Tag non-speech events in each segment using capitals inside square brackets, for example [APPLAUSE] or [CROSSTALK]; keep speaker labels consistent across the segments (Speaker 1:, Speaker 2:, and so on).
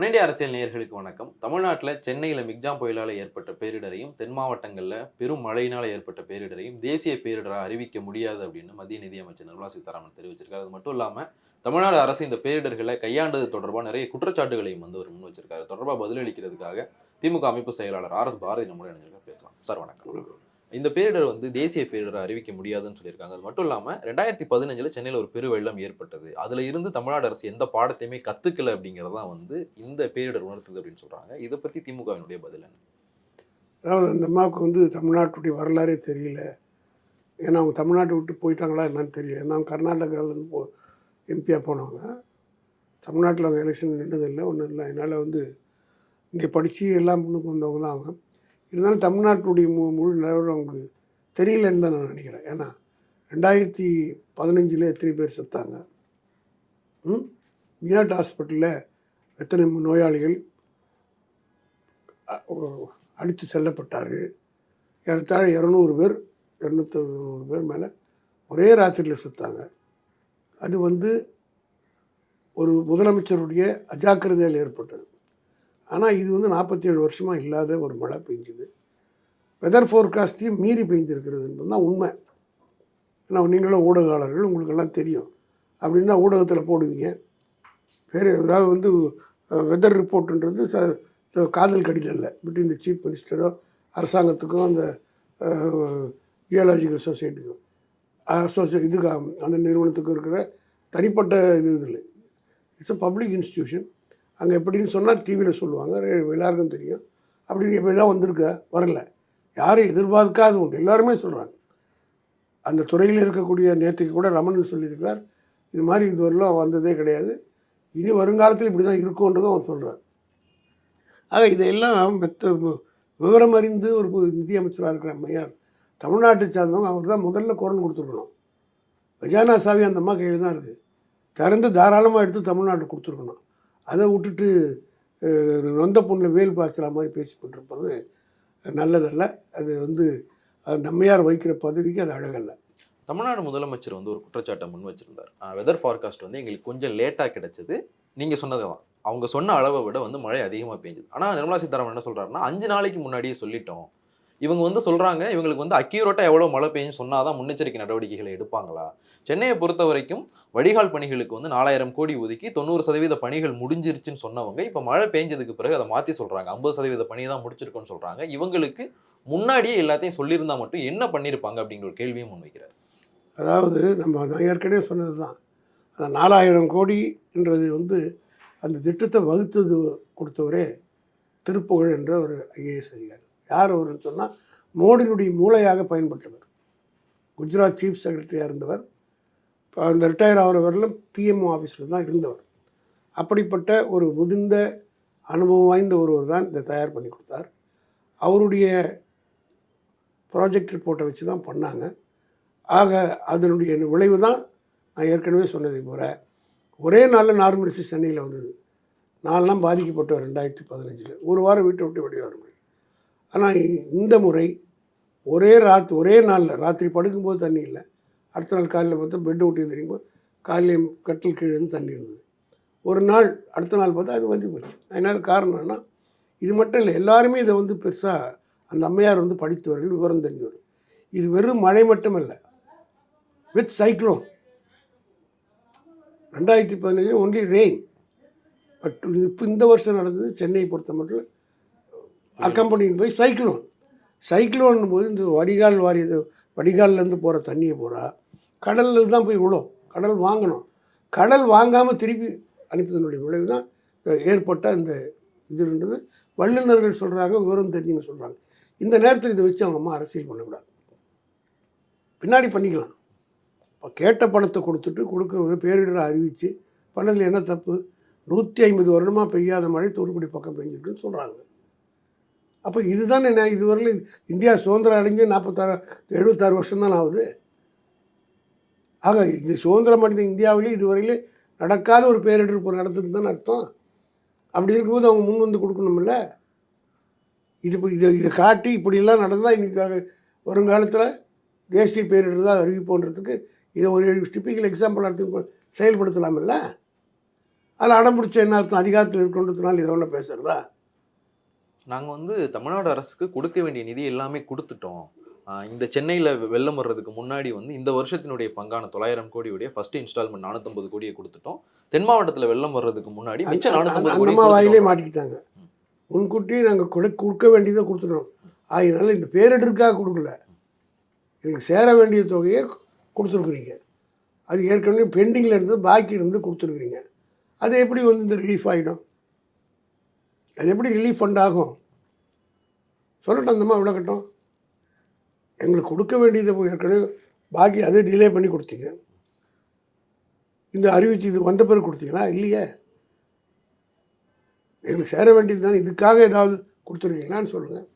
Speaker 1: முன்னேடிய அரசியல் நேயர்களுக்கு வணக்கம். தமிழ்நாட்டில் சென்னையில் மிக்ஜாம் புயலால் ஏற்பட்ட பேரிடரையும் தென் மாவட்டங்களில் பெரும் மழையினால் ஏற்பட்ட பேரிடரையும் தேசிய பேரிடராக அறிவிக்க முடியாது அப்படின்னு மத்திய நிதியமைச்சர் நிர்மலா சீதாராமன் தெரிவிச்சிருக்காரு. அது மட்டும் இல்லாமல் தமிழ்நாடு அரசு இந்த பேரிடர்களை கையாண்டது தொடர்பாக நிறைய குற்றச்சாட்டுகளையும் வந்து அவர் முன் வச்சிருக்காரு. தொடர்பாக பதிலளிக்கிறதுக்காக திமுக அமைப்பு செயலாளர் ஆர் எஸ் பாரதி நம்முடைய பேசலாம். சார் வணக்கம். இந்த பேரிடர் வந்து தேசிய பேரிடரை அறிவிக்க முடியாதுன்னு சொல்லியிருக்காங்க. அது மட்டும் இல்லாமல் ரெண்டாயிரத்தி பதினஞ்சில் சென்னையில் ஒரு பெருவெள்ளம் ஏற்பட்டது. அதில் இருந்து தமிழ்நாடு அரசு எந்த பாடத்தையுமே கற்றுக்கல அப்படிங்கிறது தான் வந்து இந்த பேரிடர் உணர்த்துது அப்படின்னு சொல்கிறாங்க இதை பற்றி திமுகவினுடைய பதில் என்ன?
Speaker 2: அதாவது அந்த அம்மாவுக்கு வந்து தமிழ்நாட்டுடைய வரலாறே தெரியல. ஏன்னா அவங்க தமிழ்நாட்டை விட்டு போயிட்டாங்களா என்னன்னு தெரியல. ஏன்னா அவங்க கர்நாடகாவிலேருந்து போ எம்பியாக போனவங்க. தமிழ்நாட்டில் அவங்க எலெக்ஷன் நின்றதில்லை ஒன்றும் இல்லை. அதனால் வந்து இங்கே படித்து எல்லாம் முன்னுக்கு வந்தவங்க தான் அவங்க. இருந்தாலும் தமிழ்நாட்டுடைய மு முழு நிலவரம் அவங்களுக்கு தெரியலன்னு தான் நான் நினைக்கிறேன். ஏன்னா ரெண்டாயிரத்தி பதினஞ்சில் எத்தனை பேர் செத்தாங்க? ம்? மியாட் ஹாஸ்பிட்டலில் எத்தனை நோயாளிகள் அடித்து செல்லப்பட்டார்கள்? ஏறத்தாழ இரநூறு பேர் இரநூத்தி தொண்ணூறு பேர் மேலே ஒரே ராத்திரியில் செத்தாங்க. அது வந்து ஒரு முதலமைச்சருடைய அஜாக்கிரதையில் ஏற்பட்டது. ஆனால் இது வந்து நாற்பத்தி ஏழு வருஷமாக இல்லாத ஒரு மழை பெஞ்சுது. வெதர் ஃபோர்காஸ்ட்டையும் மீறி பெஞ்சிருக்கிறது என்பது தான் உண்மை. ஏன்னா நீங்களும் ஊடகாளர்கள் உங்களுக்கெல்லாம் தெரியும். அப்படின்னா ஊடகத்தில் போடுவீங்க. வேறு ஏதாவது வந்து வெதர் ரிப்போர்ட்டுன்றது காதல் கடிதம் இல்லை. பிட்வீன் த சீஃப் மினிஸ்டரோ அரசாங்கத்துக்கும் அந்த ஜியாலஜிக்கல் சொசைட்டிக்கும் அசோசியே இதுக்கு அந்த நிறுவனத்துக்கும் இருக்கிற தனிப்பட்ட இது இல்லை. இட்ஸ் அ பப்ளிக் இன்ஸ்டிடியூஷன் அங்கே எப்படின்னு சொன்னால் டிவியில் சொல்லுவாங்க. எல்லாருக்கும் தெரியும். அப்படின்னு எப்படி தான் வந்திருக்க வரல. யாரும் எதிர்பார்க்காத ஒன்று எல்லாருமே சொல்கிறாங்க அந்த துறையில் இருக்கக்கூடிய நேற்றுக்கு கூட ரமணன் சொல்லியிருக்கிறார். இது மாதிரி இதுவரையிலும் வந்ததே கிடையாது. இனி வருங்காலத்தில் இப்படி தான் இருக்கும்ன்றதும் அவர் சொல்கிறார் ஆக இதையெல்லாம் மெத்த விவரம் அறிந்து ஒரு நிதி நிதியமைச்சராக இருக்கிற அம்மையார் தமிழ்நாட்டை சார்ந்தவங்க அவர் தான் முதல்ல குரல் கொடுத்துருக்கணும். கஜானா சாவி அந்த அம்மா கையில் தான் இருக்குது திறந்து தாராளமாக எடுத்து தமிழ்நாட்டில் கொடுத்துருக்கணும். அதை விட்டுட்டு நொந்த பொண்ணில் வேல் பாய்ச்சலா மாதிரி பேசி கொண்டிருப்பது நல்லதல்ல. அது வந்து நம்மையார் வைக்கிற பதவிக்கு அது அழகல்ல.
Speaker 1: தமிழ்நாடு முதலமைச்சர் வந்து ஒரு குற்றச்சாட்டை முன் வச்சிருந்தார். வெதர் ஃபார்காஸ்ட் வந்து எங்களுக்கு கொஞ்சம் லேட்டாக கிடைச்சது. நீங்கள் சொன்னது தான் அவங்க சொன்ன அளவை விட வந்து மழை அதிகமாக பெஞ்சுது ஆனால் நிர்மலா சீதாராமன் என்ன சொல்கிறாருன்னா அஞ்சு நாளைக்கு முன்னாடியே சொல்லிட்டோம். இவங்க வந்து சொல்கிறாங்க இவங்களுக்கு வந்து அக்யூரேட்டாக எவ்வளோ மழை பெய்யும் சொன்னால் தான் முன்னெச்சரிக்கை நடவடிக்கைகளை எடுப்பாங்களா? சென்னையை பொறுத்த வரைக்கும் வடிகால் பணிகளுக்கு வந்து நாலாயிரம் கோடி ஒதுக்கி தொண்ணூறு சதவீத பணிகள் முடிஞ்சிருச்சுன்னு சொன்னவங்க இப்போ மழை பெஞ்சதுக்கு பிறகு அதை மாற்றி சொல்கிறாங்க ஐம்பது சதவீத பணி தான் முடிச்சிருக்கோன்னு சொல்கிறாங்க இவங்களுக்கு முன்னாடியே எல்லாத்தையும் சொல்லியிருந்தா மட்டும் என்ன பண்ணியிருப்பாங்க அப்படிங்கிற ஒரு கேள்வியும் முன்வைக்கிறார்
Speaker 2: அதாவது நம்ம நான் ஏற்கனவே சொன்னது தான் அந்த நாலாயிரம் கோடின்றது வந்து அந்த திட்டத்தை வகுத்தது கொடுத்தவரே திருப்புகழ் என்ற ஒரு ஐஏஎஸ் அதிகாரி. யார் அவர்னு சொன்னால் மோடியினுடைய மூளையாக பயன்பட்டவர். குஜராத் சீஃப் செக்ரட்டரியாக இருந்தவர். இப்போ அந்த ரிட்டையர் ஆகிற பிஎம்ஓ ஆஃபீஸில் தான் இருந்தவர். அப்படிப்பட்ட ஒரு முதிர்ந்த அனுபவம் வாய்ந்த ஒருவர் தான் இதை தயார் பண்ணி கொடுத்தார். அவருடைய ப்ராஜெக்ட் ரிப்போர்ட்டை வச்சு தான் பண்ணாங்க. ஆக அதனுடைய விளைவு தான் நான் ஏற்கனவே சொன்னதை போல் ஒரே நாளில் நார்மலிசி சென்னையில் வந்தது. நாலெலாம் பாதிக்கப்பட்டவர் ரெண்டாயிரத்தி பதினஞ்சில். ஒரு வாரம் வீட்டை விட்டு வெளியே வர முடியும் ஆனால் இந்த முறை ஒரே ராத் ஒரே நாளில் ராத்திரி படுக்கும்போது தண்ணி இல்லை. அடுத்த நாள் காலையில் பார்த்தா பெட்டு விட்டு எழுந்திரிக்கும்போது காலையில் கட்டில் கீழே இருந்து தண்ணி இருந்தது. ஒரு நாள் அடுத்த நாள் பார்த்தா அது வந்து போச்சு. அதனால் காரணம்னா இது மட்டும் இல்லை எல்லாருமே இதை வந்து பெருசாக அந்த அம்மையார் வந்து படித்தவர்கள் விவரம் தெரிஞ்சவர்கள் இது வெறும் மழை மட்டும் இல்லை வித் சைக்ளோன். ரெண்டாயிரத்தி பதினஞ்சு ஒன்லி ரெயின் பட் இப்போ இந்த வருஷம் நடந்தது சென்னையை பொறுத்த மட்டும் அக்கம்பனின்னு போய் சைக்ளோன் சைக்ளோன் போது இந்த வடிகால் வாரியது வடிகால்லேருந்து போகிற தண்ணியை பூரா கடலில் தான் போய் விழும். கடல் வாங்கணும். கடல் வாங்காமல் திருப்பி அனுப்பியதனுடைய விளைவு தான் ஏற்பட்ட இந்த இதுன்றது வல்லுநர்கள் சொல்கிறாங்க விவரம் தெரிஞ்சுங்க சொல்கிறாங்க இந்த நேரத்தில் இதை வச்சு அவங்க அம்மா அரசியல் பண்ணக்கூடாது. பின்னாடி பண்ணிக்கலாம். இப்போ கேட்ட பணத்தை கொடுத்துட்டு கொடுக்க பேரிடரை அறிவித்து பண்ணதில் என்ன தப்பு? நூற்றி ஐம்பது வருடமாக பெய்யாத மழை தூத்துக்குடி பக்கம் பெஞ்சிருக்குன்னு சொல்கிறாங்க அப்போ இதுதான் என்ன இதுவரையிலும் இந்தியா சுதந்திரம் அடைஞ்சு நாற்பத்தாறு எழுபத்தாறு வருஷம் தான் ஆகுது. ஆக இந்த சுதந்திரம் அடைந்த இந்தியாவிலே இதுவரையிலே நடக்காத ஒரு பேரிடர் இப்போ நடந்ததுன்னு தான் அர்த்தம். அப்படி இருக்கும்போது அவங்க முன் வந்து கொடுக்கணும்ல. இது இதை இதை காட்டி இப்படியெல்லாம் நடந்தால் இன்றைக்காக வருங்காலத்தில் தேசிய பேரிடர் தான் அறிவிப்போன்றதுக்கு இதை ஒரு டிப்பிக்கல் எக்ஸாம்பிள் எடுத்து செயல்படுத்தலாமில்ல? அதில் அடம் பிடிச்ச என்ன அர்த்தம்? அதிகாரத்தில் இருக்கின்றதுனால இதை ஒன்று பேசுகிறதா
Speaker 1: நாங்க வந்து தமிழ்நாடு அரசுக்கு கொடுக்க வேண்டிய நிதி எல்லாமே கொடுத்துட்டோம். இந்த சென்னையில வெள்ளம் வர்றதுக்கு முன்னாடி வந்து இந்த வருஷத்தினுடைய பங்கான தொள்ளாயிரம் கோடியுடைய ஃபர்ஸ்ட் இன்ஸ்டால்மெண்ட் நானூத்தம்பது கோடியை கொடுத்துட்டோம். தென் மாவட்டத்துல வெள்ளம் வர்றதுக்கு முன்னாடி மிச்சம் நானூத்தம்பது கோடி
Speaker 2: வாயிலே மாட்டிக்கிட்டாங்க. முன்கூட்டி நாங்கள் கொடு கொடுக்க வேண்டியதை கொடுத்துட்டோம். அதனால இந்த பேரிடருக்காக கொடுக்கல. எங்களுக்கு சேர வேண்டிய தொகையை கொடுத்துருக்குறீங்க. அது ஏற்கனவே பெண்டிங்கில் இருந்து பாக்கி இருந்து கொடுத்துருக்குறீங்க. அது எப்படி வந்து இந்த ரிலீஃப் ஆகிடும் அது எப்படி ரிலீஃப் ஃபண்ட் ஆகும்? சொல்லட்டும் அந்தம்மா விளக்கட்டும். எங்களுக்கு கொடுக்க வேண்டியதை ஏற்கனவே பாக்கி அதே டிலே பண்ணி கொடுத்தீங்க. இந்த அறிவிச்சு இது வந்த பிறகு கொடுத்தீங்களா? இல்லையே. எங்களுக்கு சேர வேண்டியது தானே இதுக்காக ஏதாவது கொடுத்துருக்கீங்களான்னு சொல்லுங்கள்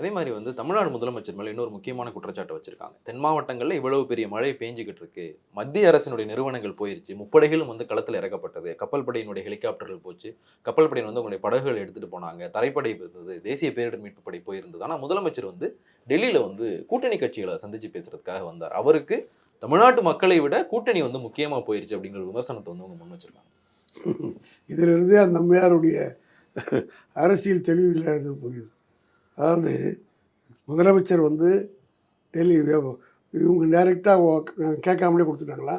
Speaker 1: அதே மாதிரி வந்து தமிழ்நாடு முதலமைச்சர் மேலே இன்னொரு முக்கியமான குற்றச்சாட்டு வச்சிருக்காங்க. தென் மாவட்டங்களில் இவ்வளவு பெரிய மழை பேஞ்சுக்கிட்டு இருக்கு. மத்திய அரசினுடைய நிறுவனங்கள் போயிருச்சு. முப்படைகளும் வந்து களத்தில் இறக்கப்பட்டது. கப்பல் படையினுடைய ஹெலிகாப்டர்கள் போச்சு. கப்பல் படையின் வந்து உங்களுடைய படகுகள் எடுத்துட்டு போனாங்க. தரைப்படை இருந்தது. தேசிய பேரிடர் மீட்பு படை போயிருந்தது. ஆனால் முதலமைச்சர் வந்து டெல்லியில் வந்து கூட்டணி கட்சிகளை சந்திச்சு பேசுறதுக்காக வந்தார். அவருக்கு தமிழ்நாட்டு மக்களை விட கூட்டணி வந்து முக்கியமாக போயிருச்சு அப்படிங்கிற விமர்சனத்தை வந்து அவங்க முன் வச்சிருக்காங்க. [LAUGHS]
Speaker 2: இதிலிருந்து அந்த அம்மையாருடைய அரசியல் தெளிவு இல்லாதது புரியுது? அதாவது முதலமைச்சர் வந்து டெல்லி இவங்க டைரெக்டாக கேட்காமலே கொடுத்துட்டாங்களா?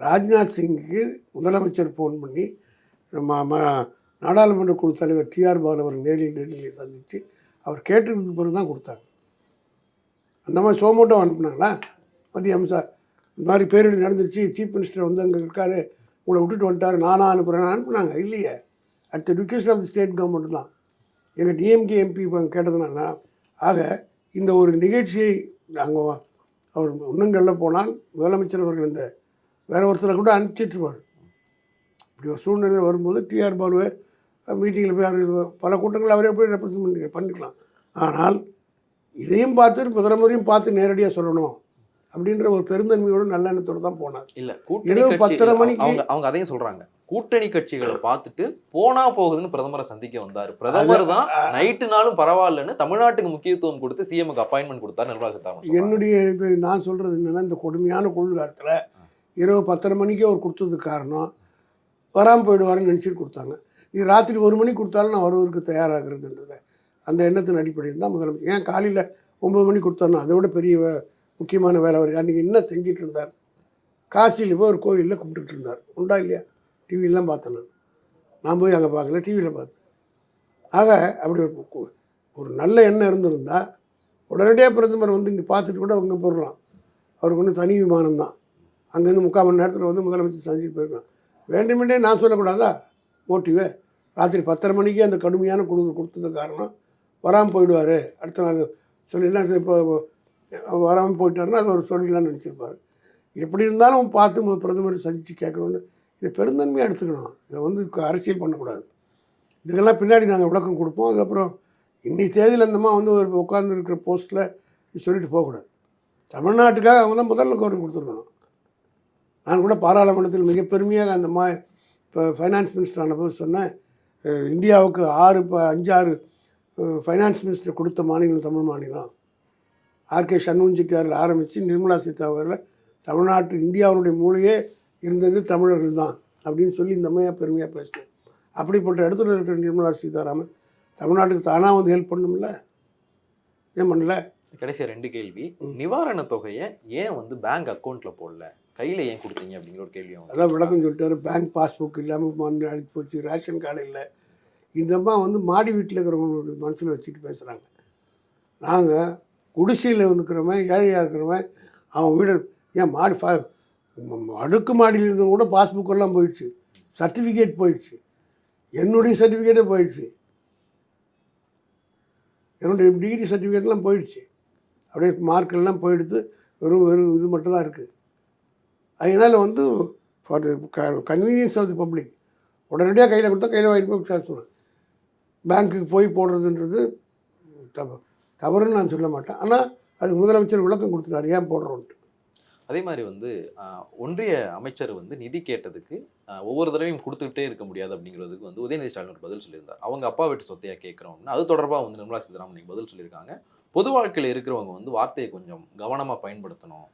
Speaker 2: ராஜ்நாத் சிங்குக்கு முதலமைச்சர் ஃபோன் பண்ணி நம்ம நாடாளுமன்ற குழு தலைவர் டிஆர் பாலு அவர் நேரில் டெல்லியில் சந்தித்து அவர் கேட்டதுக்கு பிறகு தான் கொடுத்தாங்க. அந்த மாதிரி சோமோட்டோ அனுப்புனாங்களா? மத்திய அமித்ஷா இந்த மாதிரி பேரில் நடந்துருச்சு சீஃப் மினிஸ்டர் வந்து அங்கே இருக்காரு உங்களை விட்டுட்டு வந்துட்டார் நானாக அனுப்புகிறேன் அனுப்புனாங்க இல்லையே. At the request of the state government தான். எங்கள் டிஎம்கே எம்பி கேட்டதுனால ஆக இந்த ஒரு நிகழ்ச்சியை நாங்கள் அவர் இன்னுங்களில் போனால் முதலமைச்சர் அவர்கள் இந்த வேற ஒருத்தரை கூட அனுப்பிச்சிட்ருவார் இப்படி ஒரு சூழ்நிலை வரும்போது டிஆர் பாலுவை மீட்டிங்கில் போய் அவர் பல கூட்டங்கள் அவரே போய் ரெப்ரசன்ட் பண்ணிக்கலாம். ஆனால் இதையும் பார்த்து பிரதமரையும் பார்த்து நேரடியாக சொல்லணும் அப்படின்ற ஒரு பெருந்தன்மையோடு நல்லெண்ணத்தோடு தான் போனார்.
Speaker 1: இல்ல
Speaker 2: இரவு பத்தரை மணிக்கு-
Speaker 1: அவங்க அவங்க அதையும் சொல்றாங்க. கூட்டணி கட்சிகளை பார்த்துட்டு போனா போகுதுன்னு பிரதமரை சந்திக்க வந்தாரு. பிரதமர் தான் நைட்டு நாளும் பரவாயில்லன்னு தமிழ்நாட்டுக்கு முக்கியத்துவம் கொடுத்து சிஎம்க்கு அப்பாயின்மெண்ட் கொடுத்தாரு நிர்மலா சீதாராமன்.
Speaker 2: என்னுடைய நான் சொல்கிறது என்னென்னா இந்த கொடுமையான குளிர்காலத்தில் இரவு பத்தரை மணிக்கே அவர் கொடுத்ததுக்கு காரணம் வராமல் போயிடுவாருன்னு நினச்சிட்டு கொடுத்தாங்க. இது ராத்திரி ஒரு மணிக்கு கொடுத்தாலும் நான் வருவதற்கு தயாராகிறதுன்றத அந்த எண்ணத்தின் அடிப்படையில் தான் முதலமைச்சர் ஏன் காலையில் ஒம்பது மணிக்கு கொடுத்தாருன்னா அதை விட பெரிய முக்கியமான வேலை அவர் அன்றைக்கி என்ன செஞ்சிட்டு இருந்தார்? காசியில் போய் ஒரு கோயிலில் கும்பிட்டுட்டு இருந்தார். உண்டா இல்லையா? டிவிலாம் பார்த்தேன் நான். நான் போய் அங்கே பார்க்கல டிவியில் பார்த்தேன். ஆக அப்படி ஒரு ஒரு நல்ல எண்ணம் இருந்திருந்தால் உடனடியாக பிரதமர் வந்து இங்கே பார்த்துட்டு கூட அங்கே போடலாம் அவருக்கு ஒன்றும் தனி விமானம் தான். அங்கேருந்து முக்கால் மணி நேரத்தில் வந்து முதலமைச்சர் சந்திச்சு போயிருக்கலாம் வேண்டுமென்றே நான் சொல்லக்கூடாதா? மோட்டிவே. ராத்திரி பத்தரை மணிக்கு அந்த கடுமையான குழு கொடுத்தது காரணம் வராமல் போயிடுவார். அடுத்த நாள் சொல்லிடலாம் இப்போ வராமல் போயிட்டாருன்னா அது ஒரு சொல்லிடலாம்னு நினச்சிருப்பார். எப்படி இருந்தாலும் பார்த்து பிரதமர் சந்தித்து கேட்கணுன்னு இதை பெருந்தன்மையாக எடுத்துக்கணும். இதை வந்து அரசியல் பண்ணக்கூடாது. இதுக்கெல்லாம் பின்னாடி நாங்கள் விளக்கம் கொடுப்போம். அதுக்கப்புறம் இன்னி தேதியில் அந்தம்மா வந்து ஒரு உட்காந்துருக்கிற போஸ்ட்டில் சொல்லிட்டு போகக்கூடாது. தமிழ்நாட்டுக்காக அவங்க தான் முதல்ல கவர்மெண்ட் கொடுத்துருக்கணும். நான் கூட பாராளுமன்றத்தில் மிக பெருமையாக அந்த மா இப்போ ஃபைனான்ஸ் மினிஸ்டர் ஆனபோது சொன்னேன். இந்தியாவுக்கு ஆறு இப்போ அஞ்சாறு ஃபைனான்ஸ் மினிஸ்டர் கொடுத்த மாநிலம் தமிழ் மாநிலம். ஆர்கே சண்முகம் செட்டியாரில் ஆரம்பித்து நிர்மலா சீதாராமனில் தமிழ்நாட்டு இந்தியாவுடைய மூலையே இருந்தது தமிழர்கள் தான் அப்படின்னு சொல்லி இந்த அம்மையாக பெருமையாக பேசினேன். அப்படிப்பட்ட இடத்துல இருக்கிற நிர்மலா சீதாராமன் தமிழ்நாட்டுக்கு தானாக வந்து ஹெல்ப் பண்ணும்ல ஏன் பண்ணல?
Speaker 1: கடைசியா ரெண்டு கேள்வி. நிவாரண தொகையை ஏன் வந்து பேங்க் அக்கௌண்ட்ல போடல? கையில ஏன் கொடுத்தீங்க அப்படிங்கிற ஒரு கேள்வி
Speaker 2: அதான் விளக்கம் சொல்லிட்டாரு. பேங்க் பாஸ்புக் இல்லாமல் வந்து அழைச்சி போச்சு ரேஷன் கார்டு இல்லை. இந்த அம்மா வந்து மாடி வீட்டில் இருக்கிறவங்க மனசில் வச்சுட்டு பேசுகிறாங்க நாங்கள் குடிசையில் இருக்கிறவன் ஏழையாக இருக்கிறவன் அவன் வீடு ஏன் மாடி ஃபா அடுக்கு மாடியில் இருந்தவங்க கூட பாஸ்புக் எல்லாம் போயிடுச்சு. சர்டிஃபிகேட் போயிடுச்சு. என்னுடைய சர்டிஃபிகேட்டே போயிடுச்சு. என்னுடைய டிகிரி சர்டிஃபிகேட்லாம் போயிடுச்சு. அப்படியே மார்க்கெல்லாம் போயிடுத்து வெறும் வெறும் இது மட்டும்தான் இருக்குது அதனால் வந்து for convenience of the public உடனடியாக கையில் கொடுத்தா கையில் வாங்கிட்டு போய் கேஷ் பேங்க்குக்கு போய் போடுறதுன்றது தவறு தவறுன்னு நான் சொல்ல மாட்டேன். ஆனால் அது முதலமைச்சர் விளக்கம் கொடுத்துட்டாரு ஏன் போடுறோன்ட்டு.
Speaker 1: அதே மாதிரி வந்து ஒன்றிய அமைச்சர் வந்து நிதி கேட்டதுக்கு ஒவ்வொரு தடவையும் கொடுத்துக்கிட்டே இருக்க முடியாது அப்படிங்கிறதுக்கு வந்து உதயநிதி ஸ்டாலின் ஒரு பதில் சொல்லியிருந்தார். அவங்க அப்பா வீட்டு சொத்தையாக கேட்குறோம்னு அது தொடர்பாக வந்து நிர்மலா சீதாராமன் பதில் சொல்லியிருக்காங்க. பொது வாழ்க்கையில் இருக்கிறவங்க வந்து வார்த்தையை கொஞ்சம் கவனமாக பயன்படுத்தணும்.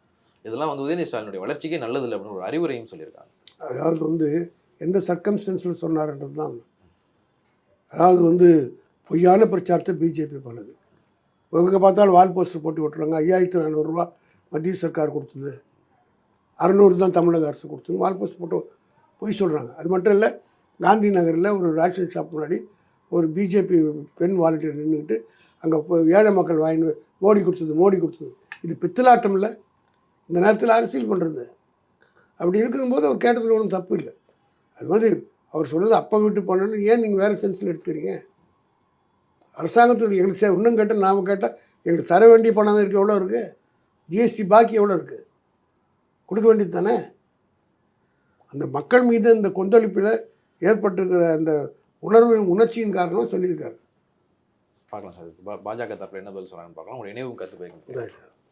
Speaker 1: இதெல்லாம் வந்து உதயநிதி ஸ்டாலினுடைய வளர்ச்சிக்கே நல்லதில்லை அப்படின்னு ஒரு அறிவுரையும் சொல்லியிருக்காங்க.
Speaker 2: அதாவது வந்து எந்த சர்க்கம்ஸ்டன்ஸில் சொன்னார்ன்றது தான். அதாவது வந்து பொய்யான பிரச்சாரத்தை பிஜேபி பண்ணுது எங்கே பார்த்தாலும் வால் போஸ்டர் போட்டு விட்டுறாங்க ஐயாயிரத்தி நானூறுரூவா மத்திய சர்க்கார் கொடுத்தது. அறநூறு தான் தமிழக அரசு கொடுத்தது. வால் போட்டு பொய் சொல்கிறாங்க அது மட்டும் இல்லை காந்தி நகரில் ஒரு ரேஷன் ஷாப் முன்னாடி ஒரு பிஜேபி பெண் வாலண்டியர் நின்றுக்கிட்டு அங்கே ஏழை மக்கள் வாங்கி மோடி கொடுத்தது மோடி கொடுத்தது. இது பித்தலாட்டம் இல்லை. இந்த நேரத்தில் அரசியல் பண்ணுறது அப்படி இருக்கும்போது அவர் கேட்டதில் ஒன்றும் தப்பு இல்லை. அது மாதிரி அவர் சொன்னது அப்போ விட்டு போனோன்னு ஏன் நீங்கள் வேறு சென்ஸில் எடுத்துக்கிறீங்க? அரசாங்கத்துடைய எங்களுக்கு சே- இன்னும் கேட்டால் நாம் கேட்டால் எங்களுக்கு தர வேண்டிய பணம் இருக்குது எவ்வளோ இருக்குது ஜிஎஸ்டி பாக்கி எவ்வளோ இருக்குது கொடுக்க வேண்டியது தானே? அந்த மக்கள் மீது இந்த கொந்தளிப்பில் ஏற்பட்டிருக்கிற அந்த உணர்வு உணர்ச்சியின் காரணமாக சொல்லியிருக்காரு.
Speaker 1: பார்க்கலாம் சார். பாஜக தரப்புல என்ன பதில் சொல்றாங்கன்னு பார்க்கலாம். உங்களுடைய நினைவு கருத்து போயிருக்கேன்.